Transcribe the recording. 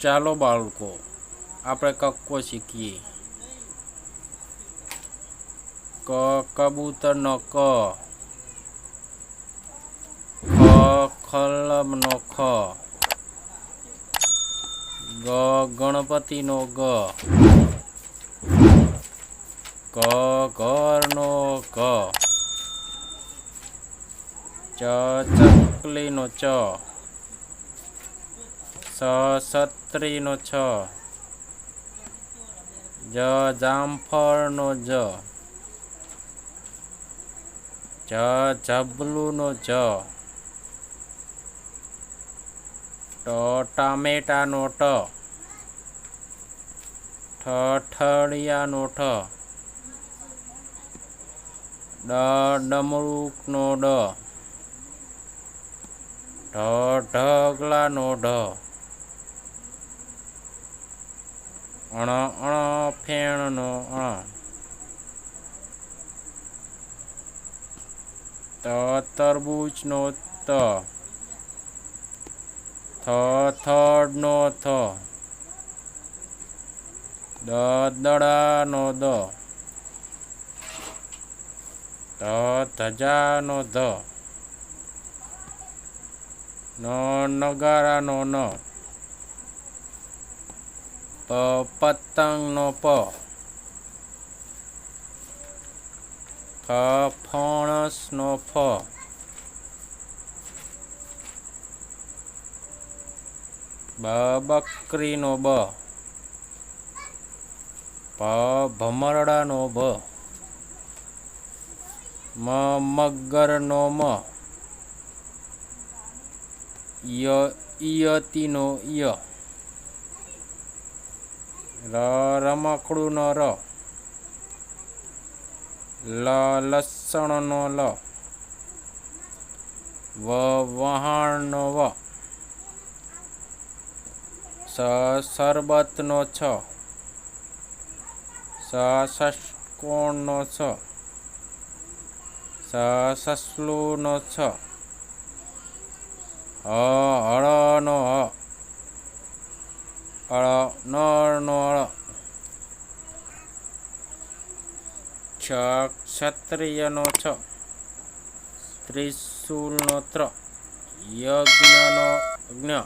ચાલો બાળકો આપણે કક્કો શીખીએ ક કબૂતરનો ક ખ ખલમનો ખ ગ ગણપતિનો ગ ક ઘરનો ક ચ ચકલીનો ચ સ છત્રીનો છ. જ, જામફળનો જ. જ, જબલુનો જ. ટ, ટામેટાનો ટ. ઠ, ઠળિયાનો ઠ. ડ, ડમરુકનો ડ. ઢ, ઢગલાનો ઢ. અણ અણ, ફેણનો અણ. ત, તરબૂચનો ત. થ, થડનો થ. દ, દડાનો દ. ધ ધજાનો ધ. ન, નગારાનો ન. પતંગનો પ ફણસનો ફ બ બકરીનો બ ભમરડાનો ભ મ મગરનો મ ય ઇયતીનો ય ર રમકડુંનો ર. લ લસણનો લ. વ વહાણનો વ. સ સરબતનો છ. સ ષષ્કોણનો છ. સ સસલુનો છ. હ હળનો હ અળ છ ક્ષત્રિયનો છ. ત્રિશુલનો ત્ર. યજ્ઞનો જ્ઞ